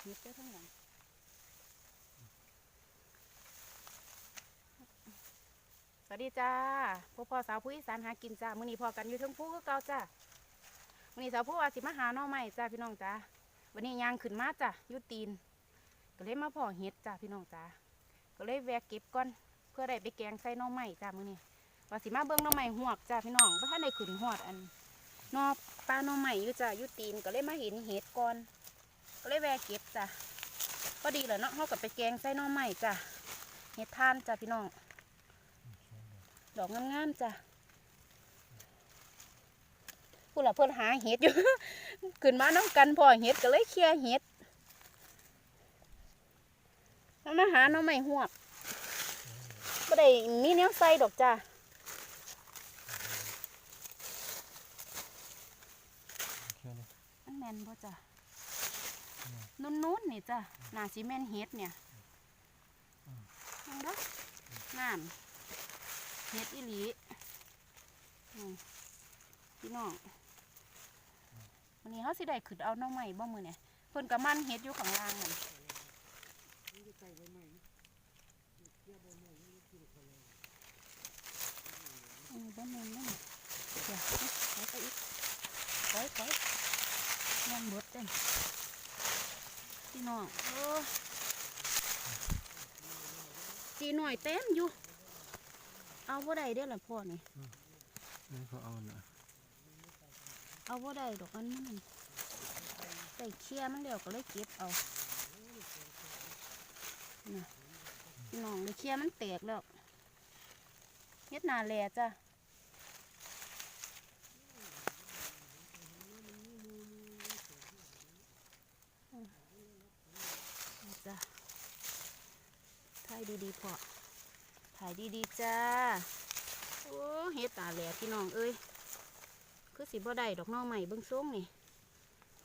ยกเฮ็ดได้ทั้งหลังสวัสดีจ้าพวกพ่อสาวผู้อีสานหากินจ้ามื้อนี้พอกันอยู่ทั้งผู้ก็เก่าจ้ามื้อนี้สาวผู้ว่าสิมาหาหน่อไม้จ้าพี่น้องจ้าวันนี้ยางขึ้นมาจ้ายู่ตีน ก็เลยมาพ่อเฮ็ดจ้าพี่น้องจ้าก็เลยแวะเก็บก่อนเพื่อได้ไปแกงใส่หน่อไม้จ้ามื้อนี้ว่าสิมาเบิ่งหน่อไม้หวกจ้าพี่น้องบ่ทันได้ขึ้นฮอดอันหนอปลาหน่อไม้อยู่จ้ายู่ตีนก็เลยมาเห็นเห็ดก่อน ก็เลยแวะเก็บจ้ะพอดีเลยเนาะเขากับไปแกงใส่หน่อไม้จ้ะเห็ดทานจ้ะพี่น้อง ดอกงามๆจ้ะพูดละเพื่อนหาเห็ดอยู่ ขึ้นมาน้ำกันพอเห็ดก็เลยเคลียร์เห็ดแล้วมาหาหน่อไม้หวกก็ได้มีแนวใส่ดอกจ้ะเชื่อเลยมันแมนบ่จ้ะ นุ่นๆนี่จ้ะหนาซีแมนเฮ็ดเนี่ยยังเด้อน้ำเฮ็ดอีหลีพี่น้องวันนี้เขาสิได้ขึ้นเอาน้องใหม่บ่มือเนี่ยเพิ่นกะมันเฮ็ดอยู่ข้างล่างนั่นอืมบ่แม่นนั่นเดี๋ยวไปไปอีกไปไปยังเบิดเด้น พี่น้องโอ้จีหน่อยเต็มอยู่ เอาบ่ได้เด้อล่ะพ่อนี่นี่เขาเอาน่ะเอาบ่ได้ดอกอันมันใส่เคียมันเดียวก็เลยเก็บเอาน่ะพี่น้องเลยเคียมันแตกแล้วเฮ็ดหนาแหล่จ้ะอืมนี่จ้ะถ่าย ดีๆพอถ่ายดีๆจ้า โอ้เฮ็ดตาแหล่พี่น้องเอ้ย คือสิบ่ได้ดอกน้องใหม่เบิ่งทรงนี่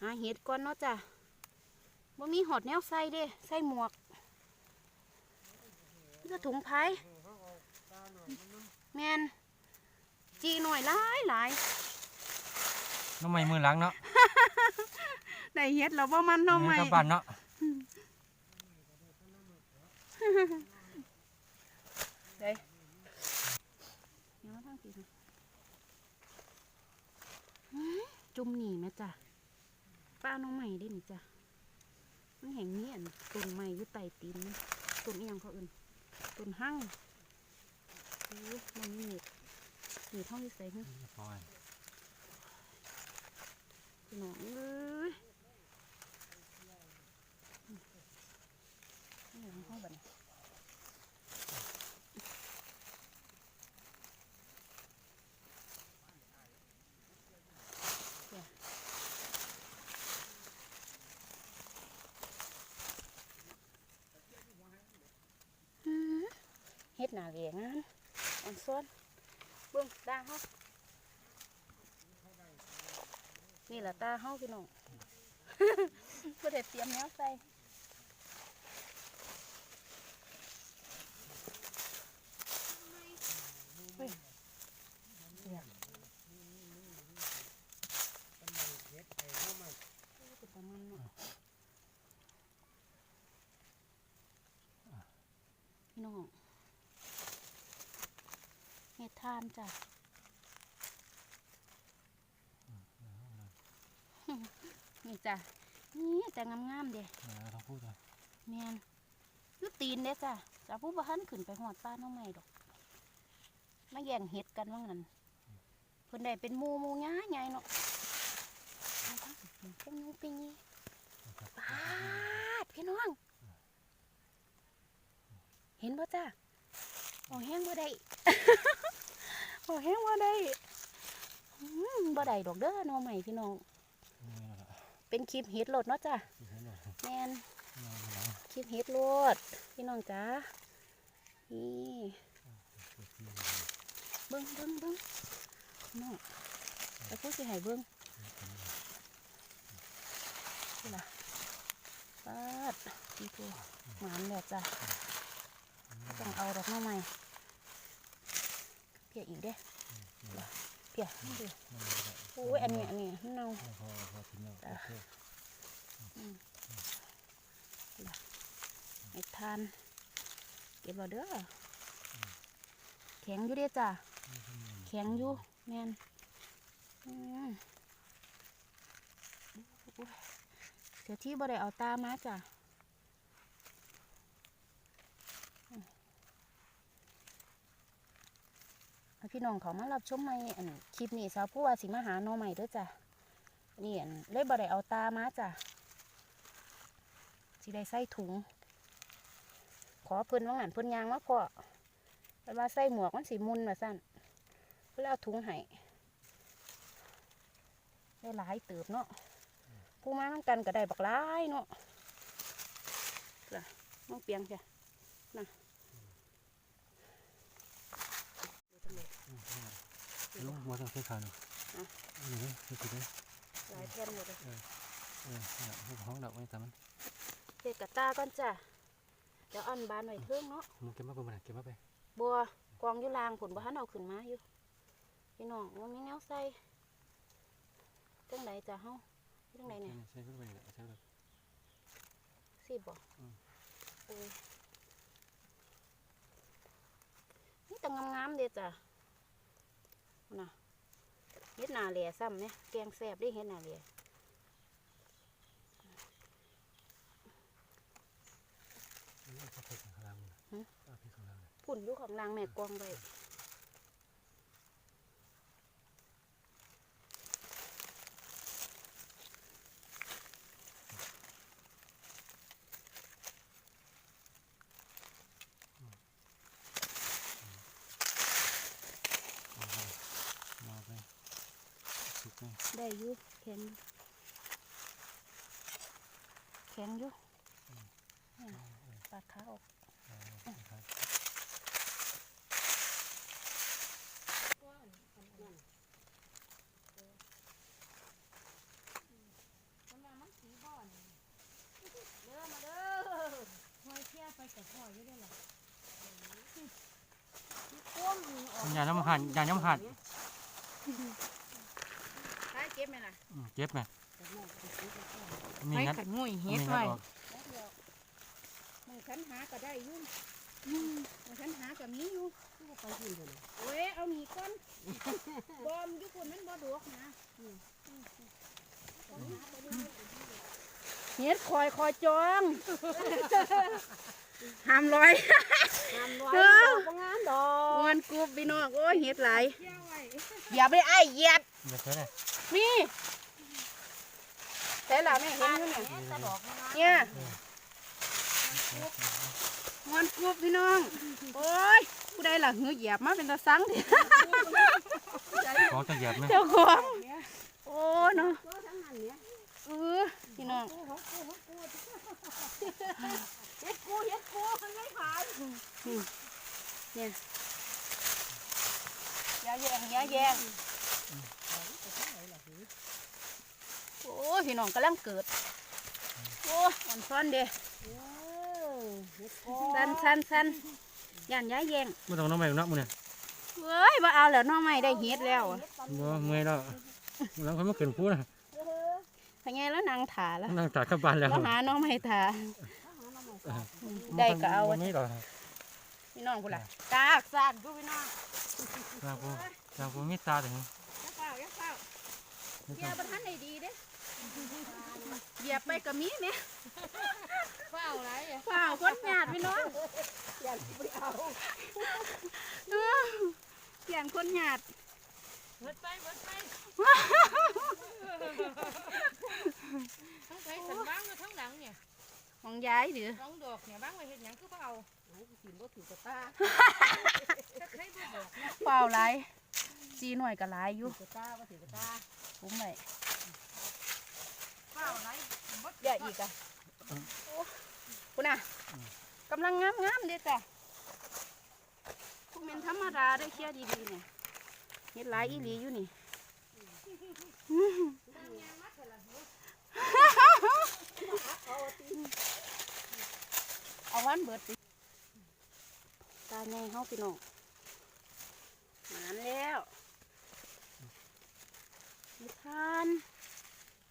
หาเห็ดก่อนเนาะจ้ะบ่มีหอดแนวใส่เด้ใส่หมวกนี่ก็ถุงไผ่แมนจีหน่อยหลายหลายน้องใหม่มือหลังเนาะได้เห็ดแล้วบ่มันน้องใหม่กลับบ้านเนาะ ได้ีจุ่มหนีแม่จ้ะป้าน้องใหม่ได้หนิจ้ะมันแห่งนี้อันต้นใหม่อยู่ใต้ตีนต้นอีหยังเขาอื่นต้นหั่งโอ้ยมันมีเน็ตหนีท่องที่ใส่หึพอย พี่น้องเอ้ยนี่หลังห้องบัดนเดี๋ยวอื้อเฮ็ด หนาเหลียงงานอ่อนซ้อนเบิ่งตาเฮานี่แหละตาเฮาพี่น้องบ่ได้เตรียมแนวใส่เฮ้ยเนี่ยเป็นตามันเนาะพี่น้องเฮ็ดทาน จ้ะนี่จ้ะนี่แต่งามๆเด้เออเราพูดเลยแมนอยุตีนเด้จ้ะจ้าผู้บ้านขึ้นไปหอดป้าน้องใหม่ดอกมาแย่งเห็ดกันว่างั้นเพิ่นได้เป็นหมูหมูง่ายไงเนาะเอาทั้งเป็นยูเป็นยี่ปาดพี่น้อง เห็นป่ะจ้ะโอ้แห้งบ่ได้ โอ้แห้งบ่ได้อืมบ่ได้ดอกเด้อน้องใหม่พี่น้องนี่แหละเป็นคลิปเห็ดโหลดเนาะจ้ะที่เห็นเลยแมนน้องหลังคลิปเฮ็ดโลดพี่น้องจ้านี่เบิ้งเบิ้งเบิ้งน้องแต่พูดสิให้เบิ้งนี่ล่ะปาดดีตัวหมานแล้วจ้ะบ่ต้องเอาดอกไม้ใหม่ เพียอีกเด้เพียนี่ดิโอ้ยอันนี้อันนี้มันเน่าพอพอทิ้งแล้วโอเคานเก็บเอาเด้ออแข็งอยู่เด้จ้ะแข็งอยู่แม่นอืมโอ้ยเสียที่บ่ได้เอาตามาจ้ะอืมเอา พี่น้องเขามารับชมในอันคลิปนี้สาวผู้ว่าสิมาหาหน้องใหม่ด้อจ้ะนี่อันเลยบ่ได้เอาตามาจ้ะสิได้ใส่ถุง ขอเพิ่นว่างันเพิ่นยางมาพอเว่าใส่หมวกมันสีมุนมาสั่นเพื่อเอาถุงให้ได้หลายเติบเนาะผู้มาต้องกันก็ได้บักหลายเนาะล่ะน้องเปียงจ้ะน่ะ ลุงมาต้องใช้ขาหน่อยนี่เลยนี่คือเลยหลายแผ่นหมดเลยเออเนี่ยพวกห้องดอกไว้แต่มันเด็กกระตาก่อนจ้ะเดี๋ยวเอันบานไว้เทิงเนาะมึงเก็บมาเป็นมันเก็บมาไปบัวกองอยู่ลางผลบ้านเอาขึ้นมาอยู่พี่น้องว่ามีแนวใส่จังไหนจ้ะเฮาจังไหนเนี่ยใช้ขึ้นไปเนี่ยใช้แบบสิบ่อืมโอ้ยนี่แต่งามๆเด้จ้ะ น่ะเฮ็ดหนาเหล่ซ้ำเนี่ยแกงแซ่บได้เฮ็ดหนาเหล่นี่เอาไปข้างล่างเอาไปข้างล่างเลยพุ่นอยู่ของนางแม่กองไว้ มาไปสุกเลย ได้อยู่แข็งแข็งอยู่ปาดขาออกมันว่ามันสีบ่อนเด้อมาเด้อหอยเที่ยไปกับพ่ออยู่ได้หรอก้มออกยาน้ำหันยาน้ำหัน ก็บไหมล่ะเจ็บไหมมีให้งัดขันงุ่ยเฮ็มีดงัไว้ดออกแล้วเดียวมึงฉันหาก็ได้อยุ่งมึงฉันหาก็มีอยู่โอ้ยเอาหนีก่อนบอมอยุคนมันบ่ดวกนะเฮ็ดคอยคอยจอง ห้ามลอยงามร้อยเออดอกงามดอกงอนกรุบพี่น้องโอ้ยเฮ็ดหลายอย่าไปไอ้ายเหยียดเดี๋ยวใช่เลยนี่แต่ละแม่เห็นอยู่เนี่ยแต่ดอกงามเนี่ยงอนกรุบพี่น้องโอ้ยผู้ใดล่ะหือเหยียบมาเป็นตาสังดิของจะเหยียบไหมเจ้าของโอ้เนาะตัวทั้งนั้นเนี่ยเออ พี่น้องเฮ็ดกูเฮ็ดกูมันไม่ขายเนี่ยอย่าแยงอย่าแยงโอ้ยพี่น้องกำลังเกิด โอ้ยอ่อนซ้อนเด้เออเฮ็ดกูสันสันสันย่านย้ายแยงไม่ต้องน้ำใหม่นักมึงเนี่ยเว้ยว่าเอาแล้วน้องไม่ได้เฮ็ดแล้วอะบ่เมื่อยแล้วหลังเขาไม่ขึ้นพูดนะ พะไงแล้วนางถาแล้วนั่งตากขับบ้านแล้วแล้วหาน้องไม่ถาได้ก็เอาไม่หรอกพี่น้องกูล่ะกากสากดูพี่น้องทางกูทางกูมีตาถึงอย่าเฝ้าอย่าเฝ้าเกียร์ประทันได้ดีเด้เหยียบไปกับมีเนี่ยเฝ้าไรอะเฝ้าคนหยาดพี่น้องอย่าไปเอาเออเสียงคนหยาด เบิดไปเบิดไปทั้งไปสันบ้างกับทั้งหลังเนี่ยมองย้ายหรือสองดอกเนี่ยบ้างไว้เฮ็ดหยังคือบ่เอาไอ้กินบ่ถือกระตาจะใครบ่บอกเฝ้าไรจีหน่อยกับหลายอยู่กระตาบ่ถือกระตาผมเลยเฝ้าไรบ่อย่าอีกอะโอ้คุณน่ะกำลังงามงามๆเด้จ้ะพวกเมนธรรมดาได้เคียดีๆเนี่ย เฮ็ดลายอีหลีอยู่นี่เอาวันเบิดสิตาไงเฮาพี่น้องหมานแล้วมีทาน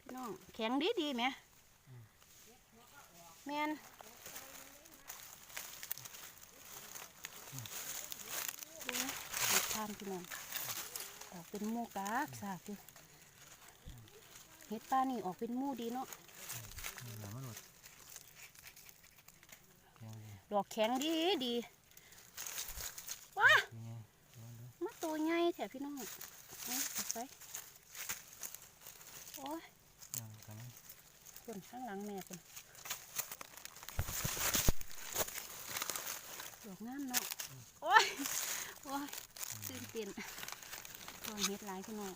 พี่น้องแข็งดีดีไหมแมนดูนทานพี่น้อง ออกเป็นหมูกากสากอยู่เห็ดป้านี่ออกเป็นหมูดีเนาะหลังมันหมดดอกแข็งดีดีว้ายังไงลองดูมาตัวใหญ่แถพี่น้องออาไปโอ้ยยังกันนะคนข้างหลังแม่คนดอกงามเนาะโอ้ยโอ้ยตื่นเต้น ตัวเฮ็ดหลายพี่น้อง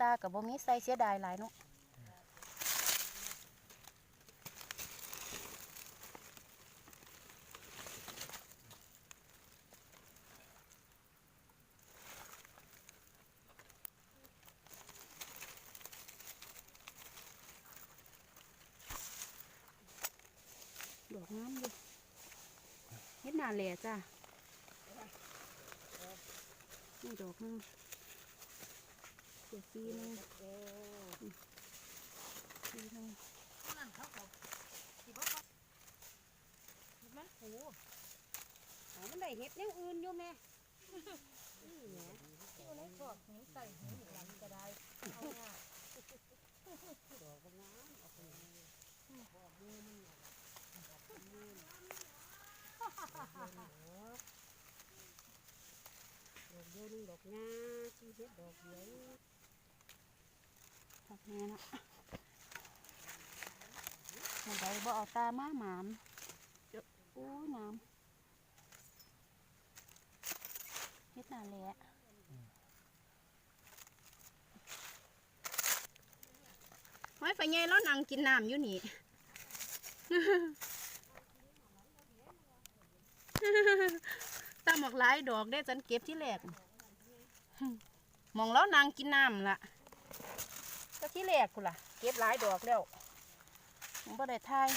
ตากับบ่มีใส่เสียดายหลายเนาะดอกงามเลยเฮ็ดหนาแหล่จ้ะนี่ดอกหนึง เสียปีหนึงอืมปีหนึงนั่นเขาเขาสิบ่เขามันโหอ๋อมันได้เห็ดอย่างอื่นอยู่แม่อยู่ในพวกหินใส่หินหลังก็ได้เอาง่ายดอกเดียวนึงดอกงาที่เห็ดดอกเดียว ดอกแม่นะหนไดบ่เอาตามาหมามเจ้าอู้งามเฮ็ดหนาแหล่ไว้ไฟใหญ่แล้วนั่งกินน้ำอยู่นี่ตามหมอกหลายดอกได้ฉันเก็บที่แรกมองแล้วนางกินน้ำละก็ ที่แรกคุณล่ะ เก็บหลายดอกแล้วผมบ่ได้ทาย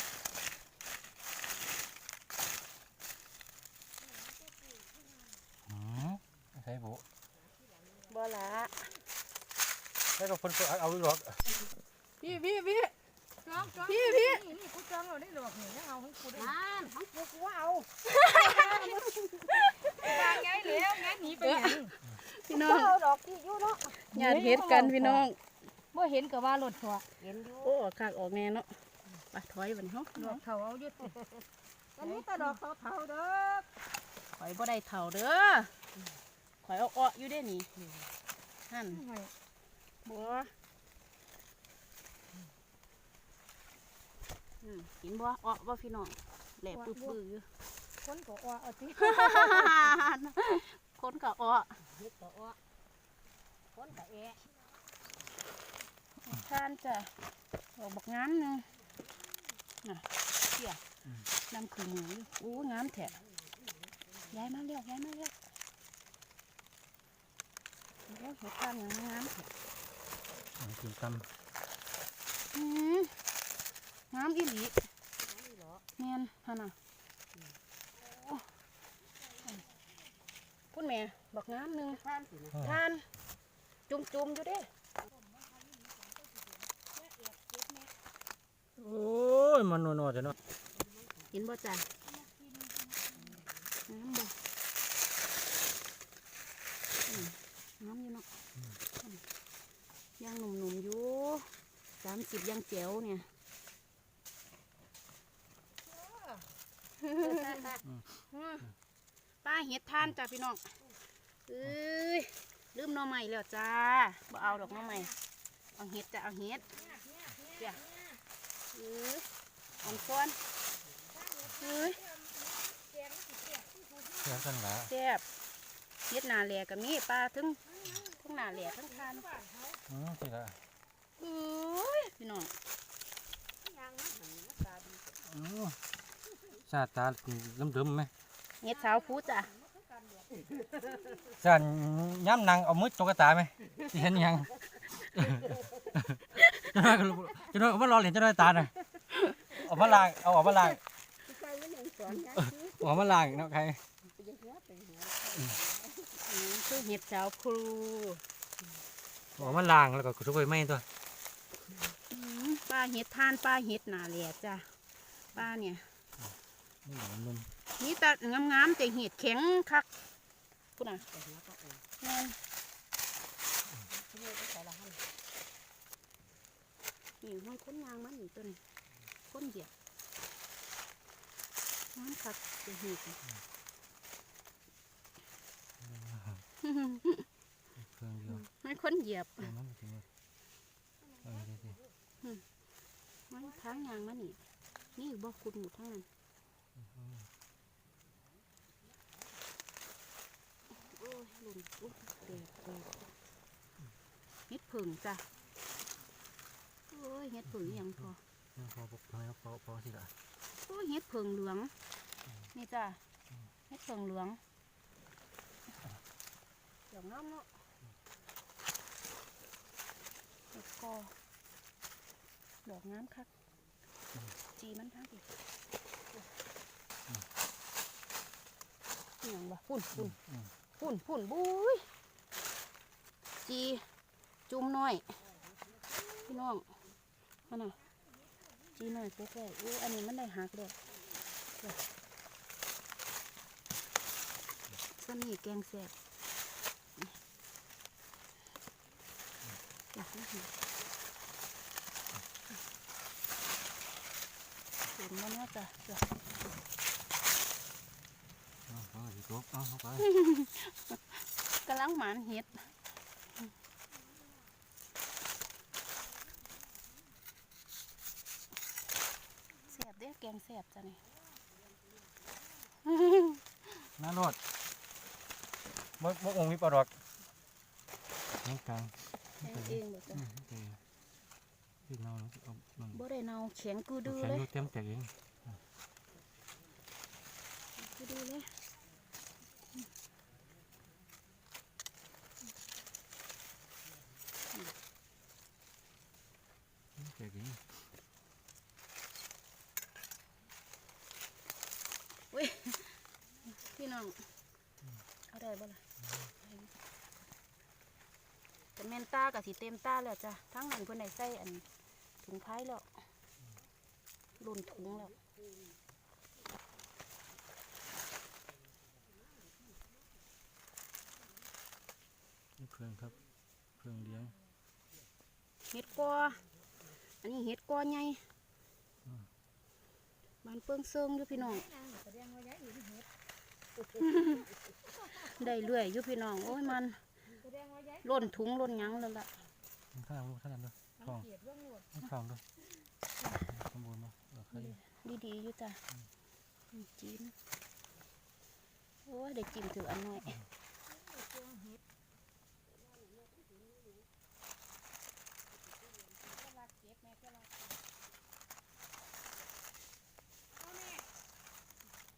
อืมใช่บุบ่ละแล้วก็คนก็เอาอีกหรอกพี่พี่พี่ จองจองพี่พี่ นี่นี่กูจองเราได้ดอกนี่ยังเอาให้กูได้นั่นของกูกูเอาวางไงแล้วงั้นหนีไปหยังพี่น้อกูงเอาดอกที่อยู่เนาะ ญาติเฮ็ดกันพี่น้อง บ่เห็นก็ว่ารถทัวเห็นอยู่โอ้ขากออกแน่เนาะไปถอยบัดนเฮาดอกเขาเอาอยู่ติอันนี้แต่ดอกเถาๆเด้อถอยบ่ได้เท่าเด้อข่อยเอาอ้ออยู่เด้นี่หั่นบ่อืมเห็นบ่อ้อบ่พี่น้องแหลบปึ๊บๆอยู่คนก็อ้อเอาสิคนก็อ้อเห็ดก็อ้อคนก็แอะ ทานจ้ะดอกบักงามหนึงน่ะเสียน้ำคือมืออยู่อู้งามแท้ย้ายมาเร็วย้ายมาเร็วเร็วเห็ดทานอย่างงามแท้อันนี้กินตอืมงามอีหลีนี่เหรอเมียนฮะน่ะโอ้พุ่นแม่บักงามหนึงท่านสินะทาน จุ่มๆอยู่เด้ โอ้ย มันนัวๆจ้ะเนาะเห็นบ่จ้ะน้ำบ่อืมน้ำอยู่เนาะอืมย่างหนุ่มๆอยู่สามสิบย่างเจ๋วเนี่ยป้าเห็ดทานจ้ะพี่น้องเอ้ยลืมหน่อใหม่แล้วจ้าบ่เอาดอกหน่อใหม่เอาเห็ดจ้ะเอาเห็ดเดี๋ยวเอ้ยอ่อนซ้อนเอ้ยเสียกันละแซ่บเฮ็ดหนาแหลกับมีปลาทั้งทั้งหนาแหลทั้งทานอืมสิละเอ้ยพี่น้องยางนะหันหน้าตาดีอืมชาติตาเดิมๆไหมเฮ็ดสาวผู้จ้ะชาติย้ำนางเอามือจกกระตาไหมสิเห็นยัง จะน้อยก็รู้จะน้อยก็มารอเหรียญจะน้อยตาหน่อยเอามาล้างเอาออกมาล้างใส่ไว้หนึ่งสอนยางซื้อเอาออกมาล้างเนาะใครไปยังหัวไปหัวอืมคือเฮ็ดสาวครูเอาออกมาล้างแล้วก็ทุบไปไหมตัวอืมปลาเฮ็ดทานปลาเฮ็ดหนาแหลจ้ะปลาเนี่ยนี่หนอนนุ่มมีแต่งามๆแต่เห็ดแข็งคักพุ่นน่ะ แต่หัวก็ออก งาน ที่นี่ก็ใส่ละหั่น นี่มันค้นยางมันนี่ตัวนี้ค้นเหยียบน้ำคักจะหีบเครื่องเดียวมันค้นเหยียบเดี๋ยวมันถึงเออดีสิมันทางยางมันนี่นี่บ่คุณหมดทั้งนั้นโอ้ยหลุนอุ๊ยเด็กเด็กเฮ็ดผึ่งจ้ะโอ้ ยเฮ็ดผึ่งอีหยังพอยังพอปกทำไมเราเปาเปาสิล่ะโอ้ยเฮ็ดผึ่งเหลืองนี่จ้ะเฮ็ดผึ่งเหลืองเหลืองน้ำเนาะเฮ็ดกอดอกงามคักจีมันทั้งทีอหย่างบ่ฝุ่นฝุ่นอืมฝุ่นฝุ่นบุ้ยจีจุ่มน้อยพี่น้อง มาน่ะจีน้อยโป๊กเลยอู้อันนี้มันได้หักเลยสมีแกงแซ่บอยากให้เห็นเห็นมันว่าจะจะเอาเอาสิตกเอาเข้าไปกำลังหมานเห็ดแซ่บเด้อแกงแซ่บจ้ะนี่น้ารถบ่บ่องค์มีปลาดอกยังกลางแกงเองบ่จ้ะอืมโอเคพี่น้องเอามันบ่ได้เนาแข็งกูดื้อแข็งเลยดูเต็มแตกเองกูดื้อเลยแตกเอง พี่น้องเอาได้บ่ล่ะแต่แม่นตากับสิเต็มตาแล้วจ้ะทั้งนั้นเพิ่นได้ใส่อันถุงท้ายแล้วหล่นถุงแล้วนี่เพื่อนครับเพื่อนเลี้ยงเห็ดกออันนี้เห็ดกอใหญ่ บานเปิ้งเซิงอยู่พี่น้องแสดงว่าย้ายอื่นเฮ็ดได้เรื่อยอยู่พี่น้องโอ้ยมันแสดงว่าย้ายล่นถุงล่นหยังแล้วล่ะมันข้างลูกข้างนั้นด้วยท้องเกียดว่างโหดมันข้างด้วยข้างบนเนาะเราเคยดีๆอยู่จ้ะจีนโอ้ยได้จิ้มถืออันน้อย เจ้าเฮ็ด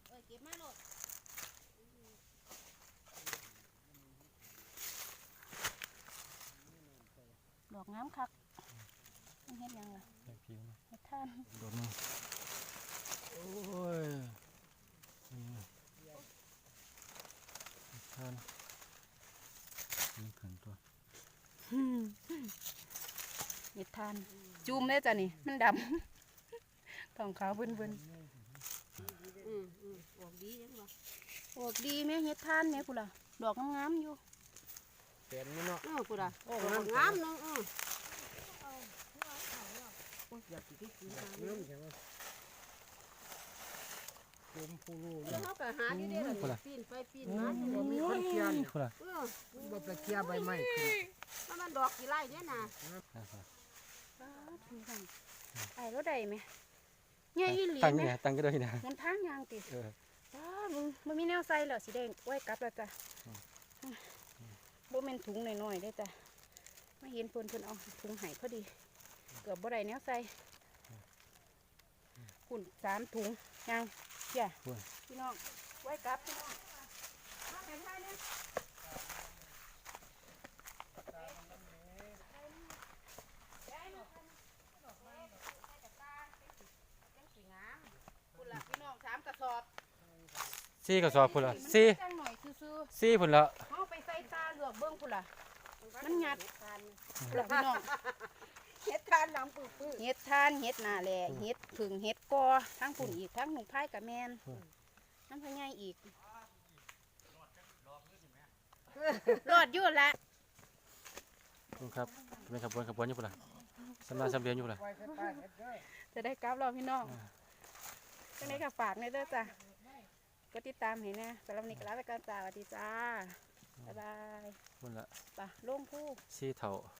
เออเก็บมาโลดดอก งามคักมันเฮ็ดหยังล่ะแตกผิวนะเฮ็ดท่านโดนมาโอ้ยนี่ท่านนี่ขันตัวเฮ็ดท่าน จุ่มได้จ้ะนี่ มันดำทองขาวเบิ่นอืมอืมออกดีจังบ่ๆออกดีแม่เฮ็ดท่านแม่พุ่นล่ะดอกงามๆอยู่แตนนี่เนาะเออพุ่นอะโอ้ดอกงามงามเนาะเออ เอาหัวเอาแล้ว โอ้ยอยากสิไปกินทางเริ่นี้มจังเลยกลมพูรูแล้วเขาก็หาอยู่เด้ล่ะพุ่นล่ะปีนไปปีนมาอยู่มีนี่คนเคียนพุ่นล่ะเออบ่ไปเคลียร์ใบไม้ขึ้นมันมันดอกกี่ไร่เนี่ยนะป๊าดพี่น้องไอ้รถใดไหมใหญ่อีหลีตั้งไหมนี่ตั้งก็ได้นะมันทางยางติเออป้ามึงมันมีแนวใส่แล้วสิได้ไว้กลับแล้วจ้ะอืมบ่แม่นถุงน้อยๆได้จ้ะมาเห็นเพิ่นเพิ่นเอาถุงให้พอดี เกือบบ่ได้แนวใส่คุณสามถุงยังเจ้าพุ่นพี่น้อง ไว้กลับพี่น้องมาไปท้ายเนี่ยคุณล่ะพี่น้องสามกระสอบซี่กระสอบพุ่นล่ะซี่จังหน่อยซื่อซี่พุ่นละๆเอาไปใส่ตาเหลือกเบิ้งพุ่นล่ะมันหยัดทานพุ่นล่ะพี่น้อง เฮ็ดทานหลังปื้อเฮ็ดทานเฮ็ดนาแหล่เฮ็ดผึ่งเฮ็ดกอทั้งปุ่นอีกทั้งหนุ่งพายกับแมนน้ำพะไงอีกรอดอยู่ละนี่ครับเป็นขบวนขบวนอยู่พุ่นล่ะสำนักสำเรียนอยู่พุ่นล่ะจะได้กลับเราพี่น้องจังไดก็ฝากในอยเด้อจ้ะกดติดตามให้แนะสำหรับวันนี้ก็ลาไปก่อนจ้าสวัสดีจ้าบ๊ายบายพุ่นล่ะไปลงผู้สีเถา